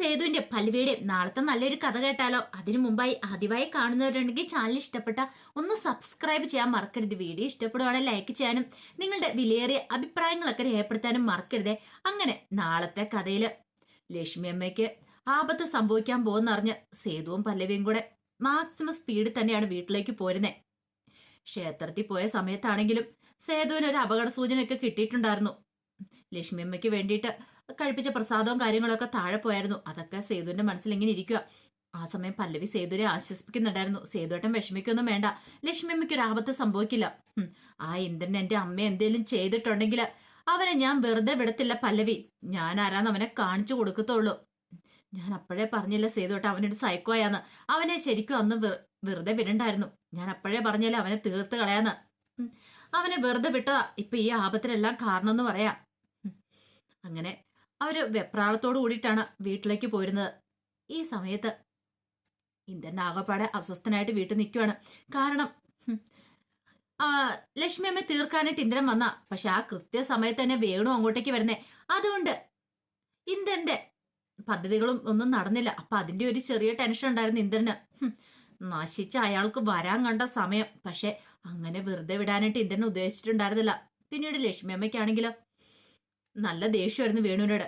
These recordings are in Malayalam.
സേതുവിന്റെ പല്ലവിയുടെ നാളത്തെ നല്ലൊരു കഥ കേട്ടാലോ? അതിനു മുമ്പായി ആദ്യമായി കാണുന്നവരുണ്ടെങ്കിൽ ചാനൽ ഇഷ്ടപ്പെട്ട ഒന്ന് സബ്സ്ക്രൈബ് ചെയ്യാൻ മറക്കരുത്. വീഡിയോ ഇഷ്ടപ്പെടുവാണെങ്കിൽ ലൈക്ക് ചെയ്യാനും നിങ്ങളുടെ വിലയേറിയ അഭിപ്രായങ്ങളൊക്കെ രേഖപ്പെടുത്താനും മറക്കരുതേ. അങ്ങനെ നാളത്തെ കഥയിൽ ലക്ഷ്മി അമ്മയ്ക്ക് ആപത്ത് സംഭവിക്കാൻ പോകുന്നറിഞ്ഞ് സേതുവും പല്ലവിയും കൂടെ മാക്സിമം സ്പീഡിൽ തന്നെയാണ് വീട്ടിലേക്ക് പോരുന്നേ. ക്ഷേത്രത്തിൽ പോയ സമയത്താണെങ്കിലും സേതുവിന് ഒരു അപകട സൂചനയൊക്കെ കിട്ടിയിട്ടുണ്ടായിരുന്നു. ലക്ഷ്മി അമ്മയ്ക്ക് വേണ്ടിയിട്ട് കഴിപ്പിച്ച പ്രസാദവും കാര്യങ്ങളൊക്കെ താഴെ പോയായിരുന്നു. അതൊക്കെ സേതുവിന്റെ മനസ്സിൽ ഇങ്ങനെ ഇരിക്കുക ആ സമയം പല്ലവി സേതുരെ ആശ്വസിപ്പിക്കുന്നുണ്ടായിരുന്നു. സേതുവേട്ടൻ വിഷമിക്കൊന്നും വേണ്ട. ലക്ഷ്മി അമ്മയ്ക്ക് ഒരു ആപത്ത് സംഭവിക്കില്ല. ആ ഇന്ദ്രൻ എന്റെ അമ്മ എന്തേലും ചെയ്തിട്ടുണ്ടെങ്കിൽ അവനെ ഞാൻ വെറുതെ വിടത്തില്ല പല്ലവി. ഞാൻ ആരാന്ന് അവനെ കാണിച്ചു കൊടുക്കത്തുള്ളൂ. ഞാൻ അപ്പോഴേ പറഞ്ഞില്ല സേതുവേട്ട അവനൊരു സൈക്കോ ആയാന്ന്. അവനെ ശരിക്കും അന്ന് വെറുതെ വിടണ്ടായിരുന്നു. ഞാൻ അപ്പോഴേ പറഞ്ഞില്ല അവനെ തീർത്ത് കളയാന്ന്. അവനെ വെറുതെ വിട്ടതാ. ഇപ്പൊ ഈ ആപത്തിനെല്ലാം കാരണം എന്ന് പറയാം അങ്ങനെ അവർ വെപ്രാളത്തോട് കൂടിയിട്ടാണ് വീട്ടിലേക്ക് പോയിരുന്നത്. ഈ സമയത്ത് ഇന്ദൻ ആകപ്പാടെ അസ്വസ്ഥനായിട്ട് വീട്ടിൽ നിൽക്കുവാണ്. കാരണം ലക്ഷ്മി അമ്മ തീർക്കാനായിട്ട് ഇന്ദ്രൻ വന്ന. പക്ഷെ ആ കൃത്യസമയത്ത് തന്നെ വേണു അങ്ങോട്ടേക്ക് വരുന്നേ. അതുകൊണ്ട് ഇന്ദ്രന്റെ പദ്ധതികളും ഒന്നും നടന്നില്ല. അപ്പൊ അതിന്റെ ഒരു ചെറിയ ടെൻഷൻ ഉണ്ടായിരുന്നു ഇന്ദ്രന് നശിച്ച അയാൾക്ക് വരാൻ കണ്ട സമയം. പക്ഷെ അങ്ങനെ വെറുതെ വിടാനായിട്ട് ഇന്ദ്രൻ ഉദ്ദേശിച്ചിട്ടുണ്ടായിരുന്നില്ല. പിന്നീട് ലക്ഷ്മി അമ്മയ്ക്കാണെങ്കിലോ നല്ല ദേഷ്യമായിരുന്നു വേണുവിനോട്.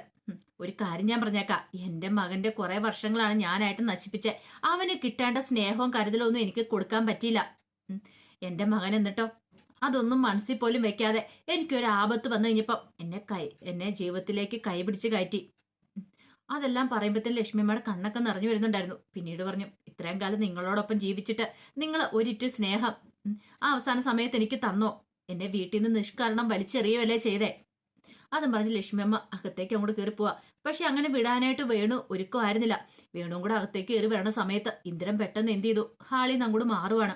ഒരു കാര്യം ഞാൻ പറഞ്ഞേക്കാം. എന്റെ മകന്റെ കുറെ വർഷങ്ങളാണ് ഞാനായിട്ട് നശിപ്പിച്ചേ. അവന് കിട്ടേണ്ട സ്നേഹവും കരുതലും ഒന്നും എനിക്ക് കൊടുക്കാൻ പറ്റിയില്ല. എന്റെ മകൻ എന്നിട്ടോ? അതൊന്നും മനസ്സിൽ പോലും വെക്കാതെ എനിക്കൊരു ആപത്ത് വന്നു കഴിഞ്ഞപ്പം എന്നെ കൈ എന്നെ ജീവിതത്തിലേക്ക് കൈപിടിച്ച് കയറ്റി. അതെല്ലാം പറയുമ്പോഴത്തേന് ലക്ഷ്മിയമ്മയുടെ കണ്ണൊക്കെ നിറഞ്ഞു വരുന്നുണ്ടായിരുന്നു. പിന്നീട് പറഞ്ഞു ഇത്രയും കാലം നിങ്ങളോടൊപ്പം ജീവിച്ചിട്ട് നിങ്ങൾ ഒരിറ്റ് സ്നേഹം ആ അവസാന സമയത്ത് എനിക്ക് തന്നോ? എന്നെ വീട്ടിൽ നിന്ന് നിഷ്കരണം വലിച്ചെറിയുകയല്ലേ ചെയ്തേ? അതും പറഞ്ഞ് ലക്ഷ്മിയമ്മ അകത്തേക്ക് അങ്ങോട്ട് കയറി പോവാ. പക്ഷെ അങ്ങനെ വിടാനായിട്ട് വേണു ഒരുക്കമായിരുന്നില്ല. വേണുവും കൂടെ അകത്തേക്ക് കയറി വരണ സമയത്ത് ഇന്ദ്രൻ പെട്ടെന്ന് എന്ത് ചെയ്തു? ഹാളിൽ നിന്ന് അങ്ങോട്ട് മാറുവാണ്.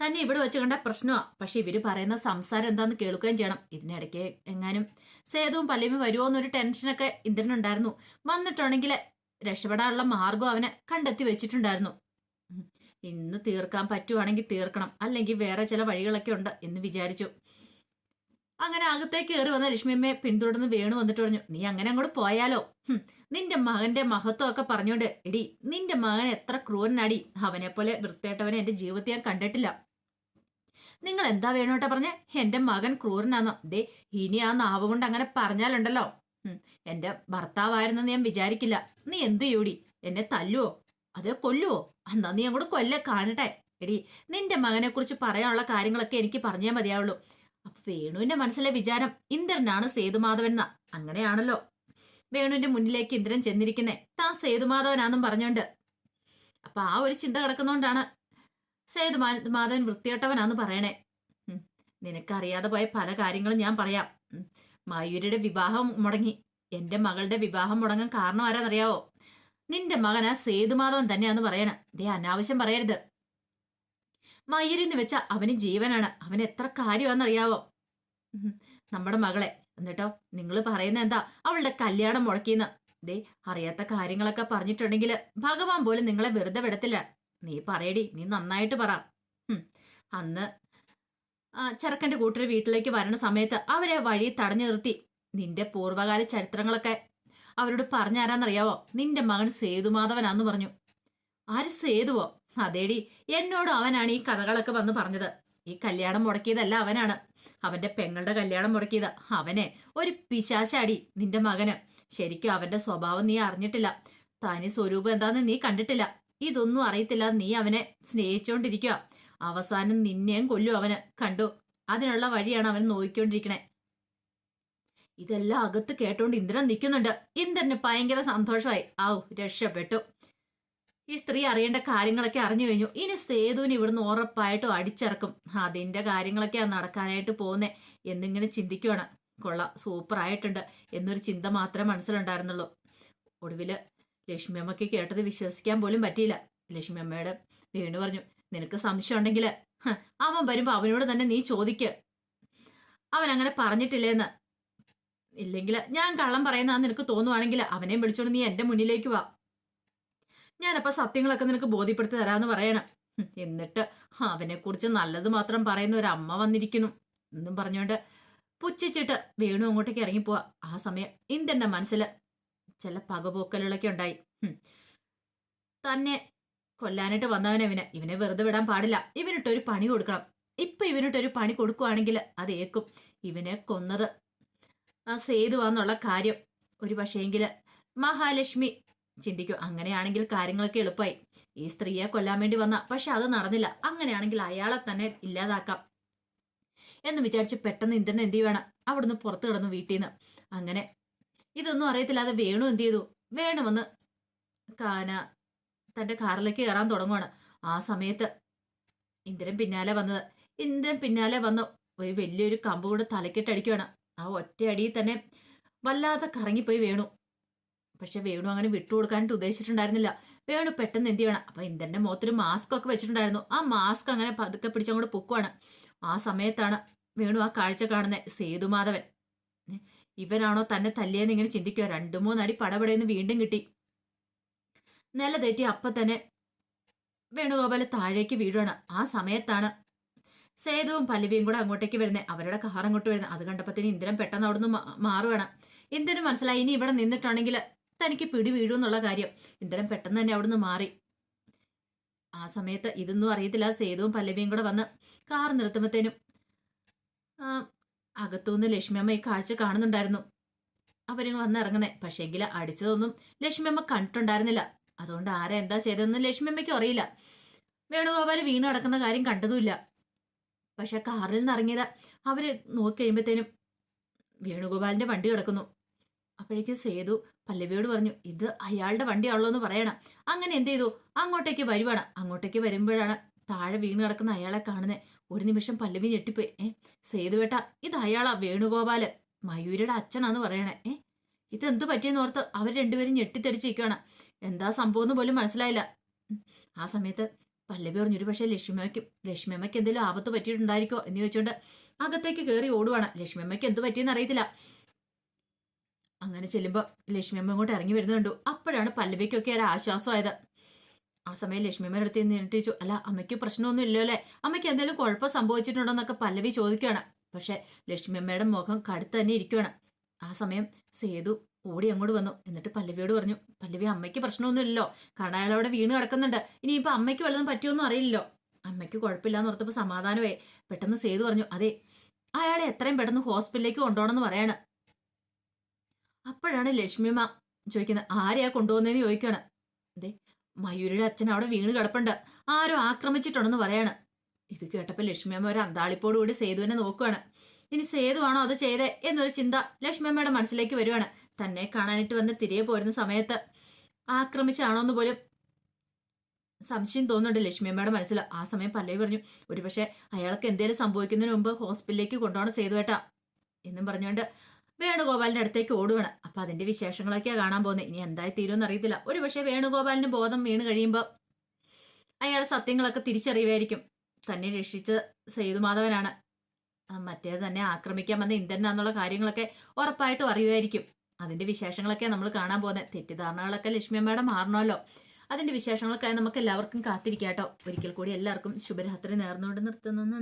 തന്നെ ഇവിടെ വെച്ച് കണ്ട പ്രശ്നമാ പക്ഷെ ഇവർ പറയുന്ന സംസാരം എന്താന്ന് കേൾക്കുകയും ചെയ്യണം. ഇതിനിടയ്ക്ക് എങ്ങാനും സേതുവും പല്ലവിയും വരുമോ എന്നൊരു ടെൻഷനൊക്കെ ഇന്ദ്രനുണ്ടായിരുന്നു. വന്നിട്ടുണ്ടെങ്കിൽ രക്ഷപ്പെടാനുള്ള മാർഗം അവനെ കണ്ടെത്തി വെച്ചിട്ടുണ്ടായിരുന്നു. ഇന്ന് തീർക്കാൻ പറ്റുവാണെങ്കിൽ തീർക്കണം. അല്ലെങ്കിൽ വേറെ ചില വഴികളൊക്കെ ഉണ്ട് എന്ന് വിചാരിച്ചു. അങ്ങനെ അകത്തേക്ക് കയറി വന്ന ലക്ഷ്മിയമ്മയെ പിന്തുടർന്ന് വേണു വന്നിട്ട് പറഞ്ഞു നീ അങ്ങനെ അങ്ങോട്ട് പോയാലോ? നിന്റെ മകന്റെ മഹത്വം ഒക്കെ പറഞ്ഞോണ്ട് എടി നിന്റെ മകൻ എത്ര ക്രൂരനാടി അവനെ പോലെ വൃത്തിയായിട്ടവനെ എന്റെ ജീവിതത്തിൽ ഞാൻ കണ്ടിട്ടില്ല. നിങ്ങൾ എന്താ വേണോട്ടെ പറഞ്ഞ? എന്റെ മകൻ ക്രൂരനാന്നോ? ദേ ഇനി ആ നാവ് കൊണ്ട് അങ്ങനെ പറഞ്ഞാലുണ്ടല്ലോ. എന്റെ ഭർത്താവായിരുന്നെന്ന് ഞാൻ വിചാരിക്കില്ല. നീ എന്ത് ചെയ്യൂടി? എന്നെ തല്ലുവോ? അതോ കൊല്ലുവോ? എന്നാ നീ അങ്ങോട്ട് കൊല്ല കാണട്ടെ. എടി നിന്റെ മകനെ കുറിച്ച് പറയാനുള്ള കാര്യങ്ങളൊക്കെ എനിക്ക് പറഞ്ഞേ മതിയാവുള്ളൂ. അപ്പൊ വേണുവിന്റെ മനസ്സിലെ വിചാരം ഇന്ദ്രനാണ് സേതുമാധവൻ അങ്ങനെയാണല്ലോ. വേണുവിന്റെ മുന്നിലേക്ക് ഇന്ദ്രൻ ചെന്നിരിക്കുന്നേ. താൻ സേതുമാധവനാന്നും പറഞ്ഞോണ്ട്. അപ്പൊ ആ ഒരു ചിന്ത കിടക്കുന്നോണ്ടാണ് സേതുമാധവൻ മാധവൻ പറയണേ. നിനക്കറിയാതെ പോയ പല കാര്യങ്ങളും ഞാൻ പറയാം. മയൂരിയുടെ വിവാഹം മുടങ്ങി. എന്റെ മകളുടെ വിവാഹം മുടങ്ങാൻ കാരണം ആരാന്നറിയാവോ? നിന്റെ മകനാ സേതുമാധവൻ തന്നെയാന്ന് പറയണ. ദേ അനാവശ്യം പറയരുത്. മയൂരിന്ന് വെച്ച അവന് ജീവനാണ്. അവൻ എത്ര കാര്യമാണെന്നറിയാവോ. നമ്മുടെ മകളെ എന്നിട്ടോ നിങ്ങൾ പറയുന്ന എന്താ? അവളുടെ കല്യാണം മുടക്കിന്ന് ദേ അറിയാത്ത കാര്യങ്ങളൊക്കെ പറഞ്ഞിട്ടുണ്ടെങ്കിൽ ഭഗവാൻ പോലും നിങ്ങളെ വെറുതെ വിടത്തില്ല. നീ പറയടി നീ നന്നായിട്ട് പറ. അന്ന് ചെറുക്കന്റെ കൂട്ടർ വീട്ടിലേക്ക് വരണ സമയത്ത് അവരെ വഴി തടഞ്ഞു നിർത്തി. നിന്റെ പൂർവകാല ചരിത്രങ്ങളൊക്കെ. അവരോട് പറഞ്ഞാരാന്നറിയാവോ? നിന്റെ മകൻ സേതുമാധവനാന്ന് പറഞ്ഞു. ആര് സേതുവോ? അതേടി എന്നോട് അവനാണ് ഈ കഥകളൊക്കെ വന്ന് പറഞ്ഞത്. ഈ കല്യാണം മുടക്കിയതല്ല അവനാണ്. അവന്റെ പെങ്ങളുടെ കല്യാണം മുടക്കിയത്. അവനെ ഒരു പിശാശാടി നിന്റെ മകന്. ശരിക്കും അവന്റെ സ്വഭാവം നീ അറിഞ്ഞിട്ടില്ല. തനി സ്വരൂപം എന്താന്ന് നീ കണ്ടിട്ടില്ല. ഇതൊന്നും അറിയത്തില്ല. നീ അവനെ സ്നേഹിച്ചോണ്ടിരിക്കുക അവസാനം നിന്നെയും കൊല്ലും അവന്. കണ്ടു? അതിനുള്ള വഴിയാണ് അവൻ നോക്കിക്കൊണ്ടിരിക്കണേ. ഇതെല്ലാം അകത്ത് കേട്ടോണ്ട് ഇന്ദ്രൻ നിൽക്കുന്നുണ്ട് ഇന്ദ്രന് ഭയങ്കര സന്തോഷമായി. ഔ രക്ഷപ്പെട്ടു. ഈ സ്ത്രീ അറിയേണ്ട കാര്യങ്ങളൊക്കെ അറിഞ്ഞു കഴിഞ്ഞു. ഇനി സേതുവിന് ഇവിടുന്ന് ഉറപ്പായിട്ടും അടിച്ചിറക്കും. അതിന്റെ കാര്യങ്ങളൊക്കെയാ നടക്കാനായിട്ട് പോകുന്നേ. എന്നിങ്ങനെ ചിന്തിക്കുവാണ്. കൊള്ളാം സൂപ്പർ ആയിട്ടുണ്ട്. എന്നൊരു ചിന്ത മാത്രമേ മനസ്സിലുണ്ടായിരുന്നുള്ളൂ. ഒടുവിൽ ലക്ഷ്മി അമ്മയ്ക്ക് കേട്ടത് വിശ്വസിക്കാൻ പോലും പറ്റിയില്ല. ലക്ഷ്മി അമ്മയോട് വീണ് പറഞ്ഞു നിനക്ക് സംശയം ഉണ്ടെങ്കിൽ അവൻ വരുമ്പോൾ അവനോട് തന്നെ നീ ചോദിക്ക്. അവൻ അങ്ങനെ പറഞ്ഞിട്ടില്ലേന്ന്. ഇല്ലെങ്കിൽ ഞാൻ കള്ളം പറയുന്നതാന്ന് നിനക്ക് തോന്നുവാണെങ്കിൽ അവനെയും വിളിച്ചോണ്ട് നീ എന്റെ മുന്നിലേക്ക് വാ. ഞാനപ്പോ സത്യങ്ങളൊക്കെ നിനക്ക് ബോധ്യപ്പെടുത്തി തരാമെന്ന് പറയണം. എന്നിട്ട് അവനെക്കുറിച്ച് നല്ലത് മാത്രം പറയുന്ന ഒരു അമ്മ വന്നിരിക്കുന്നു. എന്നും പറഞ്ഞുകൊണ്ട് പുച്ഛിച്ചിട്ട് വേണു അങ്ങോട്ടേക്ക് ഇറങ്ങിപ്പോവാ. ആ സമയം ഇന്ത്യന്റെ മനസ്സിൽ ചില പകപോക്കലുകളൊക്കെ ഉണ്ടായി. തന്നെ കൊല്ലാനായിട്ട് വന്നവനെ ഇവനെ. ഇവനെ വെറുതെ വിടാൻ പാടില്ല. ഇവനിട്ടൊരു പണി കൊടുക്കണം. ഇപ്പൊ ഇവനിട്ടൊരു പണി കൊടുക്കുവാണെങ്കിൽ അത് ഏക്കും. ഇവനെ കൊന്നത് ആ സേതുവാന്നുള്ള കാര്യം. ഒരു പക്ഷേങ്കിൽ മഹാലക്ഷ്മി ചിന്തിക്കും അങ്ങനെയാണെങ്കിൽ കാര്യങ്ങളൊക്കെ എളുപ്പമായി. ഈ സ്ത്രീയെ കൊല്ലാൻ വേണ്ടി വന്ന പക്ഷെ അത് നടന്നില്ല. അങ്ങനെയാണെങ്കിൽ അയാളെ തന്നെ ഇല്ലാതാക്കാം. എന്ന് വിചാരിച്ച് പെട്ടെന്ന് ഇന്ദ്രൻ എന്ത് ചെയ്യണം? അവിടുന്ന് പുറത്തു കിടന്നു വീട്ടിൽ നിന്ന് അങ്ങനെ ഇതൊന്നും അറിയത്തില്ലാതെ വേണു എന്ത് ചെയ്തു? വേണു കാന തന്റെ കാറിലേക്ക് കയറാൻ തുടങ്ങുവാണ്. ആ സമയത്ത് ഇന്ദ്രൻ പിന്നാലെ വന്നത്. ഇന്ദ്രൻ പിന്നാലെ വന്ന ഒരു വലിയൊരു കമ്പ് കൂടെ തലക്കിട്ടടിക്കുകയാണ് ആ ഒറ്റയടിയിൽ തന്നെ വല്ലാതെ കറങ്ങിപ്പോയി വേണു. പക്ഷെ വേണു അങ്ങനെ വിട്ടുകൊടുക്കാനായിട്ട് ഉദ്ദേശിച്ചിട്ടുണ്ടായിരുന്നില്ല. വേണു പെട്ടെന്ന് എന്ത് ചെയ്യണം? അപ്പൊ ഇന്ദ്രന്റെ മുഖത്തൊരു മാസ്ക് ഒക്കെ വെച്ചിട്ടുണ്ടായിരുന്നു. ആ മാസ്ക് അങ്ങനെ പതുക്കെ പിടിച്ചങ്ങോട്ട് പൊക്കുവാണ്. ആ സമയത്താണ് വേണു ആ കാഴ്ച കാണുന്നത് സേതുമാധവൻ ഇവനാണോ തന്നെ തല്ലിയെന്ന് ഇങ്ങനെ ചിന്തിക്കുക രണ്ടു മൂന്നടി പടപടയെന്ന് വീണ്ടും കിട്ടി. നില തെറ്റി അപ്പൊ തന്നെ വേണുഗോപാൽ താഴേക്ക് വീഴുവാണ്. ആ സമയത്താണ് സേതുവും പല്ലവിയും കൂടെ അങ്ങോട്ടേക്ക് വരുന്നത് അവരുടെ കാർ അങ്ങോട്ട് വരുന്നത് അത് കണ്ടപ്പത്തിന് ഇന്ദ്രൻ പെട്ടെന്ന് അവിടുന്ന് മാറുകയാണ് ഇന്ദ്രന് മനസ്സിലായി. ഇനി ഇവിടെ നിന്നിട്ടുണ്ടെങ്കിൽ തനിക്ക് പിടി വീഴും എന്നുള്ള കാര്യം. ഇന്ദ്രൻ പെട്ടെന്ന് തന്നെ അവിടുന്ന് മാറി. ആ സമയത്ത് ഇതൊന്നും അറിയത്തില്ല. സേതുവും പല്ലവിയും കൂടെ വന്ന് കാർ നിർത്തുമ്പത്തേനും അകത്തുനിന്ന് ലക്ഷ്മി അമ്മ ഈ കാഴ്ച കാണുന്നുണ്ടായിരുന്നു. അവരും വന്നിറങ്ങുന്നേ പക്ഷേങ്കിൽ അടിച്ചതൊന്നും ലക്ഷ്മിയമ്മ കണ്ടിട്ടുണ്ടായിരുന്നില്ല. അതുകൊണ്ട് ആരാ എന്താ ചെയ്തതെന്ന് ലക്ഷ്മിയമ്മയ്ക്കും അറിയില്ല. വേണുഗോപാൽ വീണ് കിടക്കുന്ന കാര്യം കണ്ടതുമില്ല. പക്ഷെ കാറിൽ നിന്ന് ഇറങ്ങിയത് അവർ നോക്കി വേണുഗോപാലിന്റെ വണ്ടി കിടക്കുന്നു. അപ്പോഴേക്കും സേതു പല്ലവിയോട് പറഞ്ഞു ഇത് അയാളുടെ വണ്ടിയാണല്ലോ എന്ന് പറയണം. അങ്ങനെ എന്ത് ചെയ്തു? അങ്ങോട്ടേക്ക് വരുവാണ്. അങ്ങോട്ടേക്ക് വരുമ്പോഴാണ് താഴെ വീണ് കിടക്കുന്ന അയാളെ കാണുന്നത് ഒരു നിമിഷം പല്ലവി ഞെട്ടിപ്പോയി. ഏ സേതുവേട്ട ഇത് അയാളാ വേണുഗോപാൽ. മയൂരിയുടെ അച്ഛനാന്ന് പറയണേ. ഏ ഇതെന്തു പറ്റിയെന്ന് ഓർത്ത് അവർ രണ്ടുപേരും ഞെട്ടിത്തെറിച്ചിരിക്കുകയാണ് എന്താ സംഭവം എന്ന് പോലും മനസ്സിലായില്ല. ആ സമയത്ത് പല്ലവി പറഞ്ഞു ഒരു പക്ഷേ ലക്ഷ്മിയമ്മയ്ക്ക് ലക്ഷ്മിയമ്മയ്ക്ക് എന്തെങ്കിലും ആപത്ത് പറ്റിയിട്ടുണ്ടായിരിക്കോ എന്ന് ചോദിച്ചുകൊണ്ട് അകത്തേക്ക് കയറി ഓടുവാണ്. ലക്ഷ്മിയമ്മയ്ക്ക് എന്ത് പറ്റിയെന്ന് അറിയത്തില്ല. അങ്ങനെ ചെല്ലുമ്പോൾ ലക്ഷ്മിയമ്മ ഇങ്ങോട്ട് ഇറങ്ങി വരുന്നത് കണ്ടു. അപ്പോഴാണ് പല്ലവിക്കൊക്കെ ഒരു ആശ്വാസമായത്. ആ സമയം ലക്ഷ്മിയമ്മയുടെ അടുത്ത് നിന്ന് ചോദിച്ചു അല്ല അമ്മയ്ക്ക് പ്രശ്നമൊന്നും ഇല്ലല്ലോ അല്ലേ? അമ്മയ്ക്ക് എന്തെങ്കിലും കുഴപ്പം സംഭവിച്ചിട്ടുണ്ടോ എന്നൊക്കെ പല്ലവി ചോദിക്കുകയാണ്. പക്ഷെ ലക്ഷ്മി ലക്ഷ്മിയമ്മയുടെ മുഖം കടുത്ത് തന്നെ ഇരിക്കുകയാണ്. ആ സമയം സേതു ഓടി അങ്ങോട്ട് വന്നു. എന്നിട്ട് പല്ലവിയോട് പറഞ്ഞു പല്ലവി അമ്മയ്ക്ക് പ്രശ്നമൊന്നുമില്ലല്ലോ കാരണം അയാൾ അവിടെ വീണ് കിടക്കുന്നുണ്ട്. ഇനിയിപ്പോൾ അമ്മയ്ക്ക് വല്ലതും പറ്റിയൊന്നും അറിയില്ലല്ലോ. അമ്മയ്ക്ക് കുഴപ്പമില്ലാന്ന് ഓർത്തപ്പോ സമാധാനമായി പെട്ടെന്ന് സേതു പറഞ്ഞു അതെ അയാളെ എത്രയും പെട്ടെന്ന് ഹോസ്പിറ്റലിലേക്ക് കൊണ്ടുപോകണമെന്ന് പറയാണ്. അപ്പോഴാണ് ലക്ഷ്മിയമ്മ ചോദിക്കുന്നത് ആരെയാ കൊണ്ടുപോകുന്നതെന്ന് ചോദിക്കുകയാണ്. അതെ മയൂരിയുടെ അച്ഛൻ അവിടെ വീണ് കിടപ്പുണ്ട്. ആരോ ആക്രമിച്ചിട്ടുണ്ടെന്ന് പറയാണ്. ഇത് കേട്ടപ്പോൾ ലക്ഷ്മിയമ്മ ഒരു അന്താളിപ്പോട് കൂടി സേതുവിനെ നോക്കുകയാണ് ഇനി സേതുവാണോ അത് ചെയ്തേ? എന്നൊരു ചിന്ത ലക്ഷ്മിയമ്മയുടെ മനസ്സിലേക്ക് വരുവാണ്. തന്നെ കാണാനായിട്ട് വന്ന് തിരികെ പോരുന്ന സമയത്ത് ആക്രമിച്ചാണോ എന്ന് പോലും സംശയം തോന്നുന്നുണ്ട് ലക്ഷ്മിയമ്മയുടെ മനസ്സിൽ. ആ സമയം പല്ലവി പറഞ്ഞു ഒരുപക്ഷെ അയാൾക്ക് എന്തെങ്കിലും സംഭവിക്കുന്നതിന് മുമ്പ് ഹോസ്പിറ്റലിലേക്ക് കൊണ്ടുപോകണം സേതുവേട്ടാ. എന്നും പറഞ്ഞുകൊണ്ട് വേണുഗോപാലിന്റെ അടുത്തേക്ക് ഓടുവാണ്. അപ്പൊ അതിന്റെ വിശേഷങ്ങളൊക്കെയാ കാണാൻ പോകുന്നത്. ഇനി എന്തായി തീരുമെന്ന് അറിയത്തില്ല. ഒരു പക്ഷേ വേണുഗോപാലിന് ബോധം വീണ് കഴിയുമ്പോൾ അയാൾ സത്യങ്ങളൊക്കെ തിരിച്ചറിയുമായിരിക്കും തന്നെ രക്ഷിച്ച സേതുമാധവനാണ്. മാധവനാണ് മറ്റേത് തന്നെ ആക്രമിക്കാൻ വന്ന ഇന്ദ്രനാന്നുള്ള കാര്യങ്ങളൊക്കെ ഉറപ്പായിട്ടും അറിയുമായിരിക്കും അതിന്റെ വിശേഷങ്ങളൊക്കെ നമ്മൾ കാണാൻ പോകുന്നത്. തെറ്റിദ്ധാരണകളൊക്കെ ലക്ഷ്മി ലക്ഷ്മിയമ്മയുടെ മാറണമല്ലോ. അതിന്റെ വിശേഷങ്ങളൊക്കെ നമുക്ക് എല്ലാവർക്കും കാത്തിരിക്കാട്ടോ ഒരിക്കൽ കൂടി എല്ലാവർക്കും ശുഭരാത്രി നേർന്നുകൊണ്ട് നിർത്തുന്നു.